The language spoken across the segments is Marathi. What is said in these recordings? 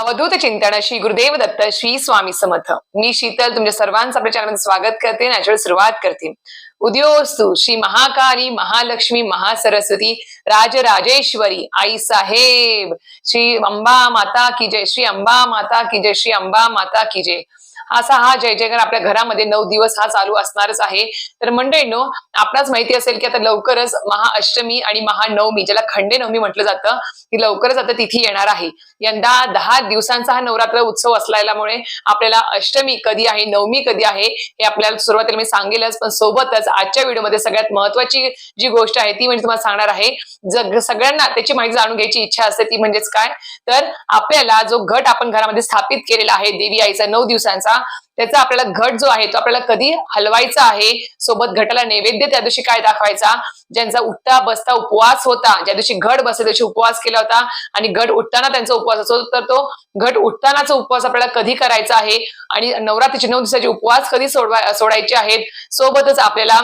अवधूत चिंतन श्री गुरुदेव दत्त श्री स्वामी समर्थ. मी शीतल तुमच्या सर्वांचं आपल्या चॅनलमध्ये स्वागत करते नॅचरल सुरुवात करते. उद्योस्तु श्री महाकाली महालक्ष्मी महासरस्वती राजराजेश्वरी आई साहेब श्री अंबा माता की जय श्री अंबा माता की जय श्री अंबा माता की जय. असा हा जय जयकार आपल्या घरामध्ये नऊ दिवस हा चालू असणारच आहे. तर मंडळींनो आपणास माहिती असेल की आता लवकरच महाअष्टमी आणि महानवमी ज्याला खंडे नवमी म्हटलं जातं ती लवकरच आता तिथी येणार आहे. यंदा दहा दिवसांचा हा नवरात्र उत्सव असल्यामुळे आपल्याला अष्टमी कधी आहे नवमी कधी आहे हे आपल्याला सुरुवातीला मी सांगेलच पण सोबतच आजच्या व्हिडिओमध्ये सगळ्यात महत्वाची जी गोष्ट आहे ती म्हणजे तुम्हाला सांगणार आहे जग सगळ्यांना त्याची माहिती जाणून घ्यायची इच्छा असते ती म्हणजेच काय? तर आपल्याला जो घट आपण घरामध्ये स्थापित केलेला आहे देवी आईचा नऊ दिवसांचा त्याचा आपल्याला घट जो आहे तो आपल्याला कधी हलवायचा आहे सोबत घटाला नैवेद्य त्या दिवशी काय दाखवायचा? ज्यांचा उठता बसता उपवास होता ज्या दिवशी घट बसले दिवशी उपवास केला होता आणि घट उठताना त्यांचा उपवास असतो तर तो घट उठतानाचा उपवास आपल्याला कधी करायचा आहे? आणि नवरात्रीचे नऊ दिवसाचे उपवास कधी सोडवा सोडायचे आहेत? सोबतच आपल्याला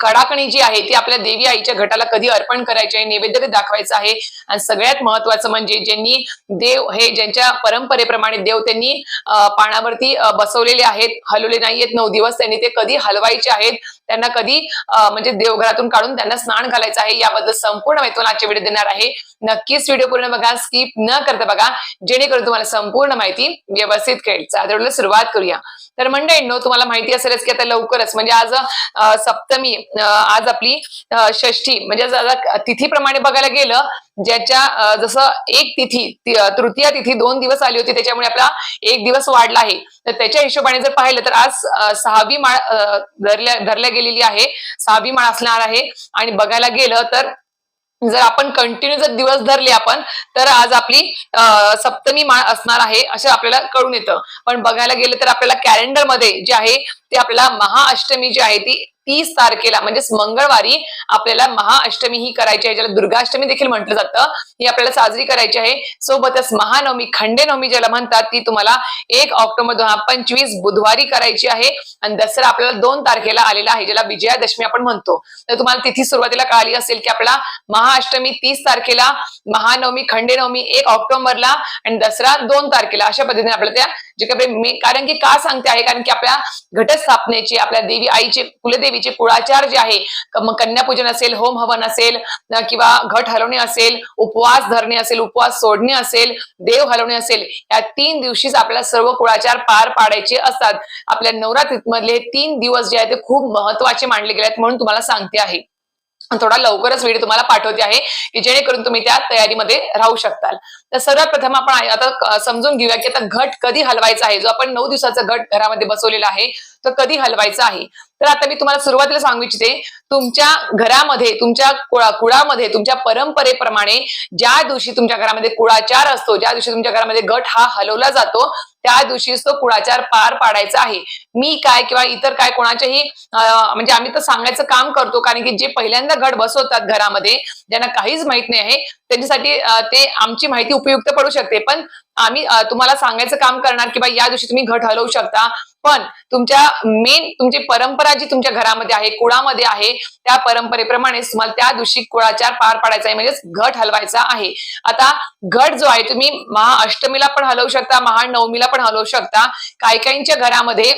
कडाकणी जी आहे ती आपल्या देवी आईच्या घटाला कधी अर्पण करायची आहे नैवेद्य दाखवायचं आहे? आणि सगळ्यात महत्वाचं म्हणजे ज्यांनी देव हे ज्यांच्या परंपरेप्रमाणे देव त्यांनी पाण्यावरती बसवलेले आहेत हलवले नाहीयेत नऊ दिवस त्यांनी ते कधी हलवायचे आहेत त्यांना कधी म्हणजे देवघरातून काढून त्यांना स्नान घालायचं आहे याबद्दल संपूर्ण माहिती आजच्या व्हिडिओ देणार आहे. नक्कीच व्हिडिओ पूर्ण बघा स्किप न करता बघा जेणेकरून तुम्हाला संपूर्ण माहिती व्यवस्थित कळेल. चादरला सुरुवात करूया. तर मंडळींनो तुम्हाला माहिती असेलच की आता लवकरच म्हणजे आज सप्तमी आज आपली षष्ठी म्हणजे तिथीप्रमाणे बघायला गेलं ज्याच्या जसं एक तिथी तृतीय तृतीया तिथी दोन दिवस आली होती त्याच्यामुळे आपला एक दिवस वाढला आहे. तर त्याच्या हिशोबाने जर पाहिलं तर आज सहावी माळ धरल्या धरल्या गेलेली आहे. सहावी माळ असणार आहे. आणि बघायला गेलं तर जर आपण कंटिन्यू जर दिवस धरले आपण तर आज आपली सप्तमी माळ असणार आहे असं आपल्याला कळून येतं. पण बघायला गेलं तर आपल्याला कॅलेंडरमध्ये जे आहे ते आपल्याला महाअष्टमी जी आहे ती तीस तारखेला म्हणजेच मंगळवारी आपल्याला महाअष्टमी ही करायची आहे ज्याला दुर्गाष्टमी देखील म्हटलं जातं ही आपल्याला साजरी करायची आहे. सोबतच महानवमी खंडेनवमी ज्याला म्हणतात ती तुम्हाला एक ऑक्टोबर दोन हजार पंचवीस बुधवारी करायची आहे. आणि दसरा आपल्याला दोन तारखेला आलेला आहे ज्याला विजयादशमी आपण म्हणतो. तर तुम्हाला तिथी सुरुवातीला कळाली असेल की आपला महाअष्टमी तीस तारखेला महानवमी खंडेनवमी एक ऑक्टोबरला आणि दसरा दोन तारखेला अशा पद्धतीने आपल्याला त्या जे काही कारण की का सांगते आहे? कारण की आपल्या घटस्थापनेची आपल्या देवी आईचे देवीचे कुळाचार जे आहे मग कन्यापूजन असेल होम हवन असेल किंवा घट हलवणे असेल उपवास धरणे असेल उपवास सोडणे असेल देव हलवणे असेल या तीन दिवशीच आपल्याला सर्व कुळाचार पार पाडायचे असतात. आपल्या नवरात्रीत मधले तीन दिवस जे आहेत ते खूप महत्त्वाचे मानले गेले आहेत म्हणून तुम्हाला सांगते आहे. थोडा लवकरच व्हिडिओ तुम्हाला पाठवते आहे की जेणेकरून तुम्ही त्या तयारीमध्ये राहू शकताल. तर सर्वात प्रथम आपण आता समजून घेऊया की आता घट कधी हलवायचा आहे? जो आपण नऊ दिवसाचा घट घरामध्ये बसवलेला आहे तर कधी हलवायचं आहे? तर आता मी तुम्हाला सुरुवातीला सांगू इच्छिते तुमच्या घरामध्ये तुमच्या कुळा कुळामध्ये तुमच्या परंपरेप्रमाणे ज्या दिवशी तुमच्या घरामध्ये कुळाचार असतो ज्या दिवशी तुमच्या घरामध्ये गट हा हलवला जातो त्या दिवशीच तो कुळाचार पार पाडायचा आहे. मी काय किंवा इतर काय कोणाच्याही म्हणजे आम्ही तर सांगायचं काम करतो कारण की जे पहिल्यांदा गट बसवतात घरामध्ये ज्यांना काहीच माहीत नाही आहे त्यांच्यासाठी ते आमची माहिती उपयुक्त पडू शकते. पण आम्ही तुम्हाला सांगायचं काम करणार की बा या दिवशी तुम्ही घट हलवू शकता. पण तुमच्या मेन तुमची परंपरा जी तुमच्या घरामध्ये आहे कुळामध्ये आहे त्या परंपरेप्रमाणे तुम्हाला त्या दिवशी कुळाचार पार पाडायचा आहे म्हणजेच घट हलवायचा आहे. आता घट जो आहे तुम्ही महाअष्टमीला पण हलवू शकता महानवमीला पण हलवू शकता. काही काहींच्या घरामध्ये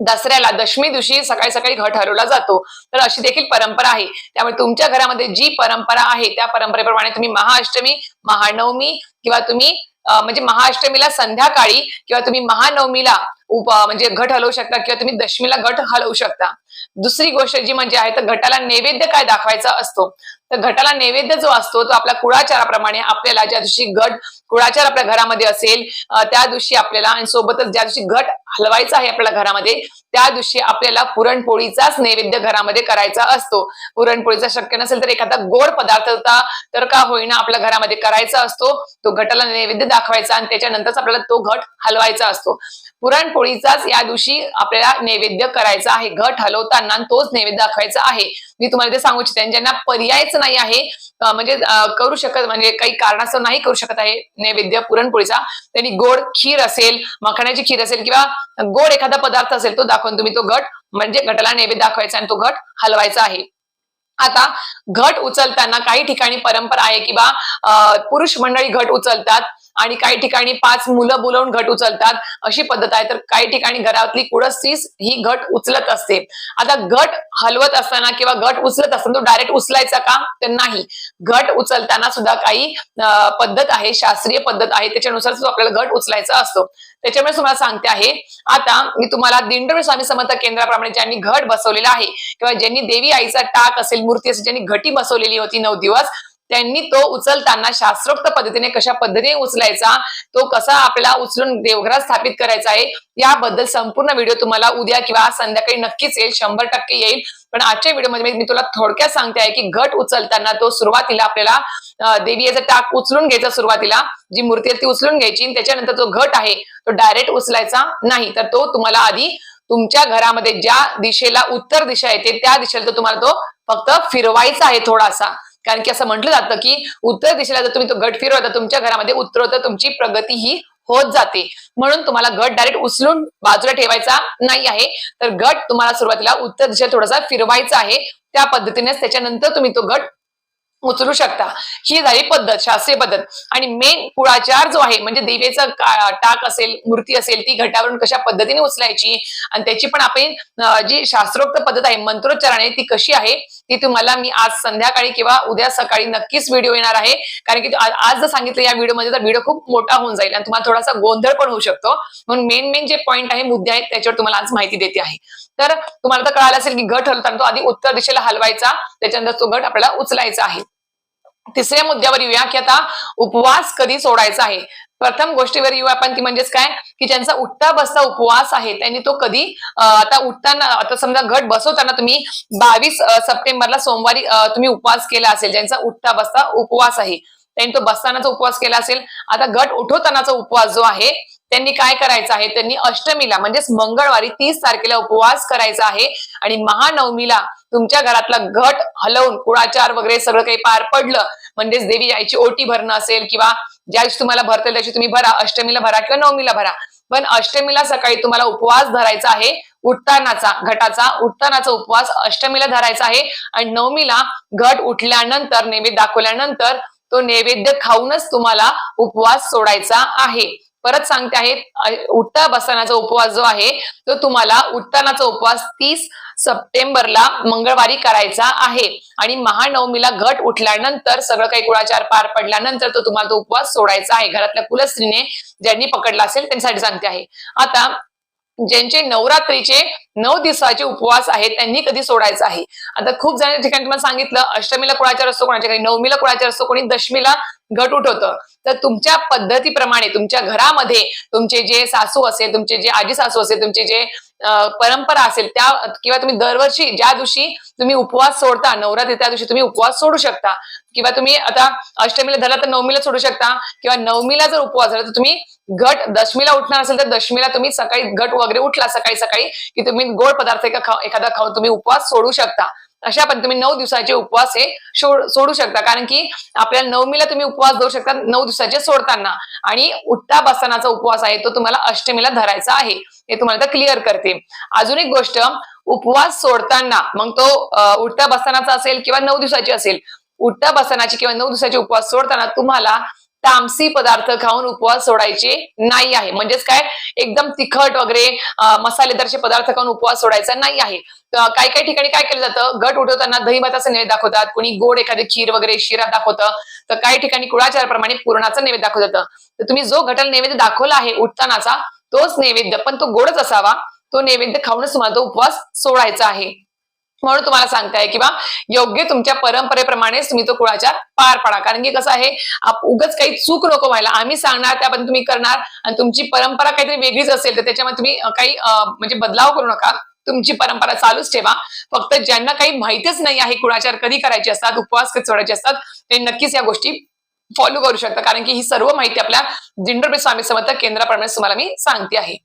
दसऱ्याला दशमी दिवशी सकाळी सकाळी घट हलवला जातो. तर अशी देखील परंपरा आहे. त्यामुळे तुमच्या घरामध्ये जी परंपरा आहे त्या परंपरेप्रमाणे तुम्ही महाअष्टमी महानवमी किंवा तुम्ही म्हणजे महाअष्टमीला संध्याकाळी किंवा तुम्ही महानवमीला उप म्हणजे घट हलवू शकता किंवा तुम्ही दशमीला घट हलवू शकता. दुसरी गोष्ट जी म्हणजे आहे तर घटाला नैवेद्य काय दाखवायचा असतो? तर घटाला नैवेद्य जो असतो तो आपल्या कुळाचाराप्रमाणे आपल्याला ज्या दिवशी घट कुळाचार आपल्या घरामध्ये असेल त्या दिवशी आपल्याला आणि सोबतच ज्या दिवशी घट हलवायचा आहे आपल्या घरामध्ये त्या दिवशी आपल्याला पुरणपोळीचाच नैवेद्य घरामध्ये करायचा असतो. पुरणपोळीचा शक्य नसेल तर एखादा गोड पदार्थ होता तर का होईना आपल्या घरामध्ये करायचा असतो. तो घटाला नैवेद्य दाखवायचा आणि त्याच्यानंतरच आपल्याला तो घट हलवायचा असतो. पुरणपोळीचाच या दिवशी आपल्याला नैवेद्य करायचा आहे. घट हलवताना तोच नैवेद्य दाखवायचा आहे. मी तुम्हाला ते सांगू इच्छिते. आणि ज्यांना पर्यायच नाही आहे म्हणजे करू शकत म्हणजे काही कारणास्तव नाही करू शकत आहे नैवेद्य पुरणपोळीचा त्यांनी गोड खीर असेल मखण्याची खीर असेल किंवा गोड एखादा पदार्थ असेल तो दाखवून तुम्ही तो घट म्हणजे घटाला नैवेद्य दाखवायचा आणि तो घट हलवायचा आहे. आता घट उचलताना काही ठिकाणी परंपरा आहे किंवा अं, पुरुष मंडळी घट उचलतात. आणि काही ठिकाणी पाच मुलं बोलवून घट उचलतात अशी पद्धत आहे. तर काही ठिकाणी घरातली कुडस ही घट उचलत असते. आता घट हलवत असताना किंवा घट उचलत असताना तो डायरेक्ट उचलायचा का? तर नाही. घट उचलताना सुद्धा काही पद्धत आहे शास्त्रीय पद्धत आहे. त्याच्यानुसार आपल्याला घट उचलायचा असतो. त्याच्यामुळे तुम्हाला सांगते आहे. आता मी तुम्हाला दिंडोरी स्वामी समर्थ केंद्राप्रमाणे ज्यांनी घट बसवलेला आहे किंवा ज्यांनी देवी आईचा टाक असेल मूर्ती असेल ज्यांनी घटी बसवलेली होती नऊ दिवस त्यांनी तो उचलताना शास्त्रोक्त पद्धतीने कशा पद्धतीने उचलायचा तो कसा आपला उचलून देवघरात स्थापित करायचा आहे याबद्दल संपूर्ण व्हिडिओ तुम्हाला उद्या किंवा संध्याकाळी नक्कीच येईल शंभर टक्के येईल. पण आजच्या व्हिडिओमध्ये मी तुला थोडक्यात सांगते आहे की घट उचलताना तो सुरुवातीला आपल्याला देवी याचा टाक उचलून घ्यायचा सुरुवातीला जी मूर्ती आहे ती उचलून घ्यायची आणि त्याच्यानंतर जो घट आहे तो डायरेक्ट उचलायचा नाही. तर तो तुम्हाला आधी तुमच्या घरामध्ये ज्या दिशेला उत्तर दिशा येते त्या दिशेला तो तुम्हाला तो फक्त फिरवायचा आहे थोडासा. कारण की असं म्हटलं जातं की उत्तर दिशेला जर तुम्ही तो गट फिरवता तुमच्या घरामध्ये उत्तरोत्तर तुमची प्रगती ही होत जाते. म्हणून तुम्हाला गट डायरेक्ट उचलून बाजूला ठेवायचा नाही आहे. तर गट तुम्हाला सुरुवातीला उत्तर दिशेला थोडासा फिरवायचा आहे. त्या पद्धतीनेच त्याच्यानंतर तुम्ही तो गट उचलू शकता. ही झाली पद्धत शास्त्रीय पद्धत. आणि मेन कुळाचार जो आहे म्हणजे देवीचा का- टाक असेल मूर्ती असेल ती घटावरून कशा पद्धतीने उचलायची? आणि त्याची पण आपण जी शास्त्रोक्त पद्धत आहे मंत्रोच्चाराने ती कशी आहे? ती तुम्हाला मी आज संध्याकाळी किंवा उद्या सकाळी नक्कीच व्हिडिओ येणार आहे. कारण की आज जर सांगितलं या व्हिडिओमध्ये तर व्हिडिओ खूप मोठा होऊन जाईल आणि तुम्हाला थोडासा गोंधळ पण होऊ शकतो. म्हणून मेन मेन जे पॉईंट आहे मुद्दे आहेत त्याच्यावर तुम्हाला आज माहिती देते आहे. तर तुम्हाला तर कळालं असेल की गट हलताना तो आधी उत्तर दिशेला हलवायचा त्याच्यानंतर तो गट आपल्याला उचलायचा आहे. तिसऱ्या मुद्द्यावर येऊया की आता उपवास कधी सोडायचा आहे? प्रथम गोष्टीवर येऊ आपण ती म्हणजेच काय? की ज्यांचा उठता बसता उपवास आहे त्यांनी तो कधी आता उठताना आता समजा घट बसवताना तुम्ही बावीस सप्टेंबरला सोमवारी तुम्ही उपवास केला असेल ज्यांचा उठता बसता उपवास आहे त्यांनी तो बसतानाचा उपवास केला असेल आता घट उठवतानाचा उपवास जो आहे त्यांनी काय करायचं आहे? त्यांनी अष्टमीला म्हणजेच मंगळवारी तीस तारखेला उपवास करायचा आहे आणि महानवमीला तुमच्या घरातला घट हलवून कुळाचार वगैरे सगळं काही पार पडलं म्हणजेच देवी आईची ओटी भरणं असेल किंवा ज्या दिवशी तुम्हाला भरता त्याची तुम्ही भरा. अष्टमीला भरा किंवा नवमीला भरा. पण अष्टमीला सकाळी तुम्हाला उपवास धरायचा आहे उठतानाचा घटाचा उठतानाचा उपवास अष्टमीला धरायचा आहे आणि नवमीला घट उठल्यानंतर नैवेद्य दाखवल्यानंतर तो नैवेद्य खाऊनच तुम्हाला उपवास सोडायचा आहे. परत सांगते आहे उठता बसतानाचा उपवास जो आहे तो तुम्हाला उठतानाचा उपवास तीस सप्टेंबरला मंगळवारी करायचा आहे. आणि महानवमीला घट उठल्यानंतर सगळं काही कुळाचार पार पडल्यानंतर तो तुम्हाला तो उपवास सोडायचा आहे. घरातल्या कुलस्त्रीने ज्यांनी पकडला असेल त्यांच्यासाठी सांगते आहे. आता ज्यांचे नवरात्रीचे नऊ दिवसाचे उपवास आहेत त्यांनी कधी सोडायचं आहे? आता खूप जण ठिकाणी तुम्हाला सांगितलं अष्टमीला कुळाचार असतो कोणाच्या काही नवमीला कुळाचार असतो कोणी दशमीला घट उठवतं. तर तुमच्या पद्धतीप्रमाणे तुमच्या घरामध्ये तुमचे जे सासू असेल तुमचे जे आजी सासू असेल तुमचे जे परंपरा असेल त्या किंवा तुम्ही दरवर्षी ज्या दिवशी तुम्ही उपवास सोडता नवरात्री त्या दिवशी तुम्ही उपवास सोडू शकता. किंवा तुम्ही आता अष्टमीला धरला तर नवमीला सोडू शकता किंवा नवमीला जर उपवास झाला तर तुम्ही घट दशमीला उठणार असेल तर दशमीला तुम्ही सकाळी घट वगैरे उठला सकाळी सकाळी की तुम्ही गोड पदार्थ एका खाऊ- एखादा खाऊन तुम्ही उपवास सोडू शकता. अशा पण तुम्ही नऊ दिवसाचे उपवास हे सोडू शकता. कारण की आपल्याला नवमीला तुम्ही उपवास धरू शकता नऊ दिवसाचे सोडताना. आणि उठता बसतानाचा उपवास आहे तो तुम्हाला अष्टमीला धरायचा आहे. हे तुम्हाला आता क्लिअर करते. अजून एक गोष्ट उपवास सोडताना मग तो अं, उठता बसतानाचा असेल किंवा नऊ दिवसाची असेल उठता बसनाची किंवा नऊ दिवसाचे उपवास सोडताना तुम्हाला तामसी पदार्थ खाऊन उपवास सोडायचे नाही आहे. म्हणजेच काय? एकदम तिखट वगैरे मसालेदारचे पदार्थ खाऊन उपवास सोडायचा नाही आहे. काही काही ठिकाणी काय केलं जातं? घट उठवताना दही भाताचं नैवेद्य दाखवतात. कोणी गोड एखादी खीर वगैरे शिरा दाखवतं. तर काही ठिकाणी कुळाचाराप्रमाणे पूर्णाचं नैवेद्य दाखवत जातं. तर तुम्ही जो घटल नैवेद्य दाखवला आहे उठतानाचा तोच नैवेद्य पण तो गोडच असावा. तो नैवेद्य खाऊनच तुम्हाला तो उपवास सोडायचा आहे. म्हणून तुम्हाला सांगताय किंवा योग्य तुमच्या परंपरेप्रमाणेच तुम्ही तो कुळाचार पार पाडा. कारण की कसं आहे उगच उगाच काही चूक नको व्हायला. आम्ही सांगणार त्याबद्दल तुम्ही करणार आणि तुमची परंपरा काहीतरी वेगळीच असेल तर त्याच्यामध्ये तुम्ही काही म्हणजे बदलाव करू नका. तुमची परंपरा चालूच ठेवा. फक्त ज्यांना काही माहितीच नाही आहे कुळाचार कधी करायचे असतात उपवास कधी सोडायचे असतात ते नक्कीच या गोष्टी फॉलो करू शकता. कारण की ही सर्व माहिती आपल्या जिंडोरबे स्वामी समर्थ केंद्राप्रमाणे तुम्हाला मी सांगते आहे.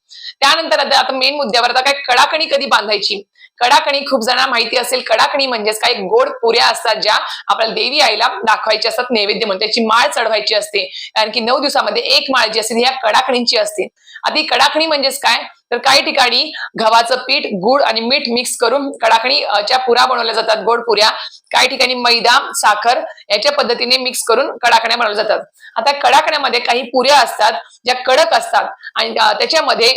त्यानंतर आता आता मेन मुद्द्यावर आता काय कडाकणी कधी बांधायची? कडाकणी खूप जणांना माहिती असेल. कडाकणी म्हणजेच काय? गोड पुऱ्या असतात ज्या आपल्याला देवी आईला दाखवायच्या असतात नैवेद्य म्हणून. त्याची माळ चढवायची असते. कारण की नऊ दिवसामध्ये एक माळ जी असते ह्या कडाकणींची असते. आता ही कडाकणी म्हणजेच काय? तर काही ठिकाणी गव्हाचं पीठ गुड आणि मीठ मिक्स करून कडाकणी च्या पुऱ्या बनवल्या जातात गोड पुऱ्या. काही ठिकाणी मैदा साखर याच्या पद्धतीने मिक्स करून कडाकण्या बनवल्या जातात. आता कडाकण्यामध्ये काही पुऱ्या असतात ज्या कडक असतात आणि त्याच्यामध्ये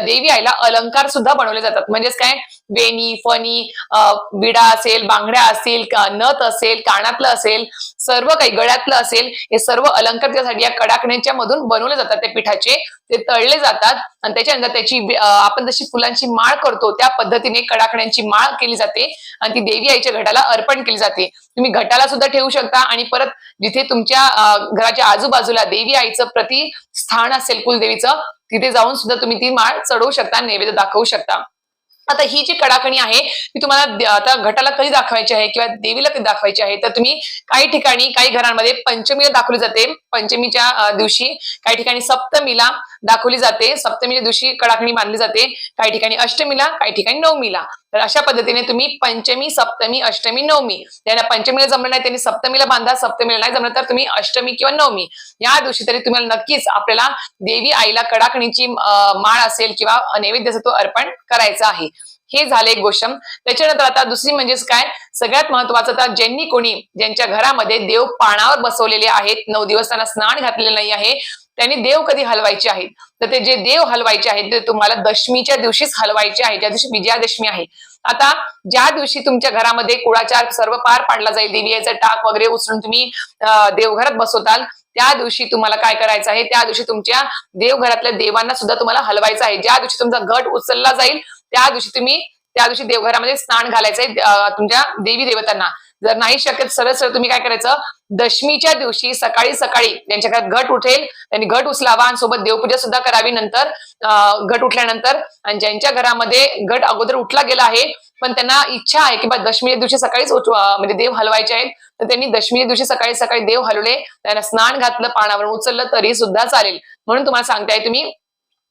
देवी आईला अलंकार सुद्धा बनवले जातात. म्हणजेच काय? वेणी फणी विडा असेल बांगड्या असतील का- नथ असेल कानातलं असेल सर्व काही गळ्यातलं असेल हे सर्व अलंकार त्यासाठी या कडाकण्याच्या मधून बनवले जातात. त्या पिठाचे ते तळले जातात. आणि त्याच्यानंतर त्याची आपण जशी फुलांची माळ करतो त्या पद्धतीने कडाकण्यांची माळ केली जाते आणि ती देवी आईच्या घटाला अर्पण केली जाते. तुम्ही घटाला सुद्धा ठेवू शकता आणि परत जिथे तुमच्या घराच्या आजूबाजूला देवी आईचं प्रति स्थान असेल कुलदेवीचं तिथे जाऊन सुद्धा तुम्ही ती माळ चढवू शकता नैवेद्य दाखवू शकता. आता ही जी कडाकणी आहे ती तुम्हाला आता घटाला कधी दाखवायची आहे किंवा देवीला कधी दाखवायची आहे तर तुम्ही काही ठिकाणी काही घरांमध्ये पंचमीला दाखवली जाते. पंचमीच्या दिवशी काही ठिकाणी सप्तमीला दाखवली जाते. सप्तमीच्या दिवशी कडाकणी मानली जाते. काही ठिकाणी अष्टमीला काही ठिकाणी नवमीला. तर अशा पद्धतीने तुम्ही पंचमी सप्तमी अष्टमी नवमी ज्यांना पंचमीला जमलं नाही त्यांनी सप्तमीला बांधा सप्तमीला नाही जमलं तर तुम्ही अष्टमी किंवा नवमी. या दिवशी तरी तुम्हाला नक्कीच आपल्याला देवी आईला कडाकणीची माळ असेल किंवा नैवेद्य तो अर्पण करायचा आहे. हे झाले एक गोष्ट. त्याच्यानंतर आता दुसरी म्हणजेच काय? सगळ्यात महत्वाचं आता ज्यांनी कोणी ज्यांच्या घरामध्ये देव पानावर बसवलेले आहेत नऊ दिवस त्यांना स्नान घातलेलं नाही आहे त्यांनी देव कधी हलवायचे आहेत? तर ते जे देव हलवायचे आहेत ते तुम्हाला दशमीच्या दिवशीच हलवायचे आहे. ज्या दिवशी विजयादशमी आहे. आता ज्या दिवशी तुमच्या घरामध्ये कुळाचार सर्व पार पाडला जाईल देवी टाक वगैरे उचलून तुम्ही देवघरात बसवताल त्या दिवशी तुम्हाला काय करायचं आहे? त्या दिवशी तुमच्या देवघरातल्या देवांना सुद्धा तुम्हाला हलवायचं आहे. ज्या दिवशी तुमचा घट उचलला जाईल त्या दिवशी तुम्ही त्या दिवशी देवघरामध्ये स्नान घालायचंय आहे तुमच्या देवी देवतांना. जर नाही शक्यत सरळ सरळ तुम्ही काय करायचं? दशमीच्या दिवशी सकाळी सकाळी त्यांच्या घरात घट उठेल. त्यांनी घट उचलावा आणि सोबत देवपूजा सुद्धा करावी नंतर घट उठल्यानंतर. आणि ज्यांच्या घरामध्ये घट अगोदर उठला गेला आहे पण त्यांना इच्छा आहे की बा दशमीच्या दिवशी सकाळीच म्हणजे देव हलवायचे आहेत तर त्यांनी दशमीच्या दिवशी सकाळी सकाळी देव हलवले. त्यांना स्नान घातलं पाण्यावरून उचललं तरी सुद्धा चालेल. म्हणून तुम्हाला सांगताय तुम्ही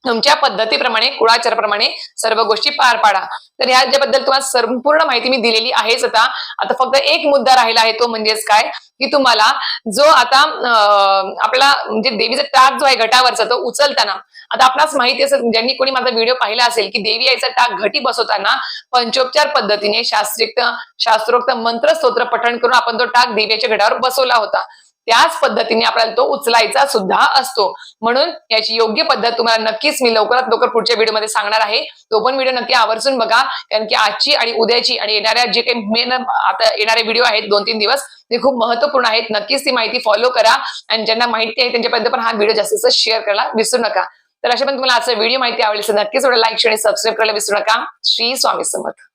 तुमच्या पद्धतीप्रमाणे कुळाचाराप्रमाणे सर्व गोष्टी पार पाडा. तर ह्याच्याबद्दल तुम्हाला संपूर्ण माहिती मी दिलेली आहेच आता. आता फक्त एक मुद्दा राहिला आहे तो म्हणजेच काय? की तुम्हाला जो आता आपला म्हणजे देवीचा टाक जो आहे घटावरचा तो उचलताना आता आपणास माहिती असेल ज्यांनी कोणी माझा व्हिडिओ पाहिला असेल की देवी आईचा टाक घटी बसवताना पंचोपचार पद्धतीने शास्त्रीय शास्त्रोक्त मंत्र स्तोत्र पठण करून आपण तो टाक देवीच्या घटावर बसवला होता. त्याच पद्धतीने आपल्याला तो उचलायचा सुद्धा असतो. म्हणून याची योग्य पद्धत तुम्हाला नक्कीच मी लवकरात लवकर पुढच्या व्हिडिओमध्ये सांगणार आहे. तो पण व्हिडिओ नक्की आवर्जून बघा. कारण की आजची आणि उद्याची आणि येणाऱ्या जे काही मेन आता येणारे व्हिडिओ आहेत दोन तीन दिवस ते खूप महत्त्वपूर्ण आहेत. नक्कीच ती माहिती फॉलो करा. आणि ज्यांना माहिती आहे त्यांच्यापर्यंत पण हा व्हिडिओ जास्तीत जास्त शेअर करायला विसरू नका. तर अशा पण तुम्हाला आजचा व्हिडिओ माहिती आवडली असेल नक्कीच लाईक आणि सबस्क्राईब करायला विसरू नका. श्री स्वामी समर्थ.